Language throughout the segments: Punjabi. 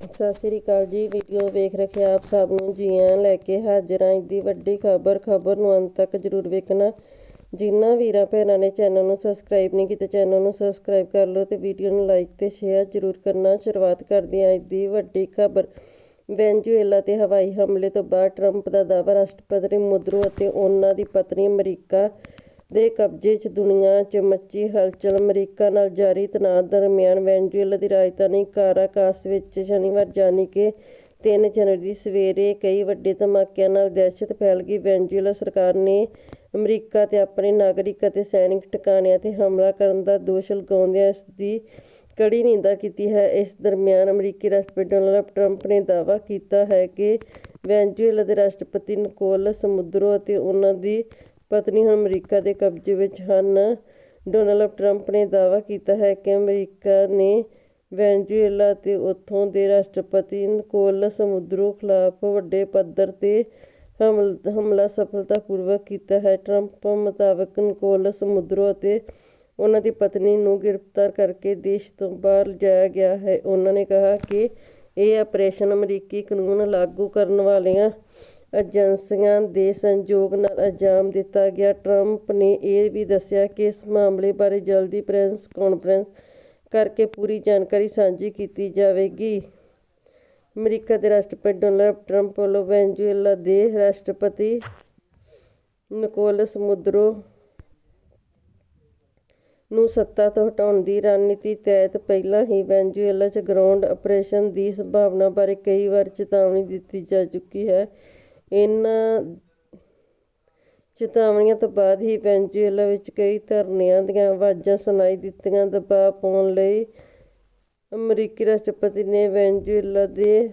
ਸਤਿ ਸ੍ਰੀ ਅਕਾਲ ਜੀ ਵੀਡੀਓ ਵੇਖ ਰੱਖੇ ਆਪ ਸਭ ਨੂੰ। ਜੀ ਆਇਆਂ ਲੈ ਕੇ ਹਾਜ਼ਰ ਆਂ ਦੀ ਵੱਡੀ ਖਬਰ ਖਬਰ ਨੂੰ ਅੰਤ ਤੱਕ ਜਰੂਰ ਵੇਖਣਾ। ਜਿਨ੍ਹਾਂ ਵੀਰਾਂ ਭੈਣਾਂ ਨੇ ਚੈਨਲ ਨੂੰ ਸਬਸਕ੍ਰਾਈਬ ਨਹੀਂ ਕੀਤਾ ਚੈਨਲ ਨੂੰ ਸਬਸਕ੍ਰਾਈਬ ਕਰ ਲਓ ਤੇ ਵੀਡੀਓ ਨੂੰ ਲਾਈਕ ਤੇ ਸ਼ੇਅਰ ਜਰੂਰ ਕਰਨਾ। ਸ਼ੁਰੂਆਤ ਕਰਦੇ ਆਂ ਅੱਜ ਦੀ ਵੱਡੀ ਖਬਰ। ਵੈਨਜ਼ੂਏਲਾ ਤੇ ਹਵਾਈ ਹਮਲੇ ਤੋਂ ਬਾਅਦ ਟਰੰਪ ਦਾ ਦਾਅਵਾ। ਰਾਸ਼ਟਰਪਤੀ ਮੁਦਰੂ ਅਤੇ ਉਹਨਾਂ ਦੀ ਪਤਨੀ ਅਮਰੀਕਾ ਦੇ ਕਬਜ਼ੇ 'ਚ ਦੁਨੀਆ 'ਚ ਮੱਚੀ ਹਲਚਲ ਅਮਰੀਕਾ ਨਾਲ ਜਾਰੀ ਤਣਾਅ ਦਰਮਿਆਨ ਵੈਨਜ਼ੂਏਲਾ ਦੀ ਰਾਜਧਾਨੀ ਕਾਰਾਕਾਸ ਵਿੱਚ ਸ਼ਨੀਵਾਰ ਜਾਨੀ ਕਿ 3 ਜਨਵਰੀ ਦੀ ਸਵੇਰੇ ਕਈ ਵੱਡੇ ਧਮਾਕਿਆਂ ਨਾਲ ਦਹਿਸ਼ਤ ਫੈਲ ਗਈ। ਵੈਨਜ਼ੂਏਲਾ ਸਰਕਾਰ ਨੇ ਅਮਰੀਕਾ ਤੇ ਆਪਣੇ ਨਾਗਰਿਕ ਅਤੇ ਸੈਨਿਕ ਟਿਕਾਣਿਆਂ ਤੇ ਹਮਲਾ ਕਰਨ ਦਾ ਦੋਸ਼ ਲਗਾਉਂਦਿਆਂ ਇਸ ਦੀ ਕੜੀ ਨਿੰਦਾ ਕੀਤੀ ਹੈ। ਇਸ ਦਰਮਿਆਨ ਅਮਰੀਕੀ ਰਾਸ਼ਟਰਪਤੀ ਡੋਨਲਡ ਟਰੰਪ ਨੇ ਦਾਅਵਾ ਕੀਤਾ ਹੈ ਕਿ ਵੈਨਜ਼ੂਏਲਾ ਦੇ ਰਾਸ਼ਟਰਪਤੀ ਨਿਕੋਲਸ ਮਦੁਰੋ ਅਤੇ ਉਹਨਾਂ ਦੀ ਪਤਨੀ ਹੁਣ ਅਮਰੀਕਾ ਦੇ ਕਬਜ਼ੇ ਵਿੱਚ ਹਨ। ਡੋਨਾਲਡ ਟਰੰਪ ਨੇ ਦਾਅਵਾ ਕੀਤਾ ਹੈ ਕਿ ਅਮਰੀਕਾ ਨੇ ਵੈਨਜ਼ੂਏਲਾ ਤੇ ਉੱਥੋਂ ਦੇ ਰਾਸ਼ਟਰਪਤੀ ਨਿਕੋਲਸ ਮਦੁਰੋ ਖਿਲਾਫ ਵੱਡੇ ਪੱਧਰ ਤੇ ਹਮਲਾ ਸਫਲਤਾਪੂਰਵਕ ਕੀਤਾ ਹੈ। ਟਰੰਪ ਮੁਤਾਬਕ ਨਿਕੋਲਸ ਮਦੁਰੋ ਅਤੇ ਉਹਨਾਂ ਦੀ ਪਤਨੀ ਨੂੰ ਗ੍ਰਿਫਤਾਰ ਕਰਕੇ ਦੇਸ਼ ਤੋਂ ਬਾਹਰ ਲਿਜਾਇਆ ਗਿਆ ਹੈ। ਉਹਨਾਂ ਨੇ ਕਿਹਾ ਕਿ ਇਹ ਆਪਰੇਸ਼ਨ ਅਮਰੀਕੀ ਕਾਨੂੰਨ ਲਾਗੂ ਕਰਨ ਵਾਲਿਆਂ ਏਜੰਸੀਆਂ ਦੇ ਸੰਯੋਗ ਨਾਲ ਅੰਜਾਮ ਦਿੱਤਾ ਗਿਆ। ਟਰੰਪ ਨੇ ਇਹ ਵੀ ਦੱਸਿਆ ਕਿ ਇਸ ਮਾਮਲੇ ਬਾਰੇ ਜਲਦੀ ਪ੍ਰੈਸ ਕਾਨਫਰੰਸ ਕਰਕੇ ਪੂਰੀ ਜਾਣਕਾਰੀ ਸਾਂਝੀ ਕੀਤੀ ਜਾਵੇਗੀ। ਅਮਰੀਕਾ ਦੇ ਰਾਸ਼ਟਰਪਤੀ ਡੋਨਾਲਡ ਟਰੰਪ ਵੱਲੋਂ ਵੈਨਜ਼ੂਏਲਾ ਦੇ ਰਾਸ਼ਟਰਪਤੀ ਨਿਕੋਲਸ ਮਦੁਰੋ ਨੂੰ ਸੱਤਾ ਤੋਂ ਹਟਾਉਣ ਦੀ ਰਣਨੀਤੀ ਤਹਿਤ ਪਹਿਲਾਂ ਹੀ ਵੈਨਜ਼ੂਏਲਾ 'ਚ ਗਰਾਊਂਡ ਆਪਰੇਸ਼ਨ ਦੀ ਸੰਭਾਵਨਾ ਬਾਰੇ ਕਈ ਵਾਰ ਚੇਤਾਵਨੀ ਦਿੱਤੀ ਜਾ ਚੁੱਕੀ ਹੈ। ਇਹਨਾਂ ਚੇਤਾਵਨੀਆਂ ਤੋਂ ਬਾਅਦ ਹੀ ਵੈਨਜ਼ੂਏਲਾ ਵਿੱਚ ਕਈ ਧਰਨਿਆਂ ਦੀਆਂ ਆਵਾਜ਼ਾਂ ਸੁਣਾਈ ਦਿੱਤੀਆਂ। ਦਬਾਅ ਪਾਉਣ ਲਈ ਅਮਰੀਕੀ ਰਾਸ਼ਟਰਪਤੀ ਨੇ ਵੈਨਜ਼ੂਏਲਾ ਦੇ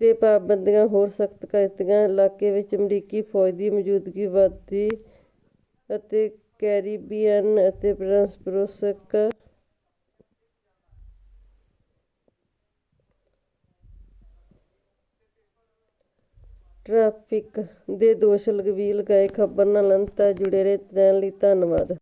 ਤੇ ਪਾਬੰਦੀਆਂ ਹੋਰ ਸਖਤ ਕਰ ਦਿੱਤੀਆਂ। ਇਲਾਕੇ ਵਿੱਚ ਅਮਰੀਕੀ ਫੌਜ ਦੀ ਮੌਜੂਦਗੀ ਵਧੀ ਅਤੇ ਕੈਰੀਬੀਅਨ ਅਤੇ ਪ੍ਰਸ਼ਾਸਕ ਟ੍ਰੈਫਿਕ ਦੇ ਦੋਸ਼ ਵੀ ਲਗਾਏ ਖਬਰ ਨਾਲ ਅੰਤ ਤੱਕ ਜੁੜੇ ਰਹਿਣ ਲਈ ਧੰਨਵਾਦ।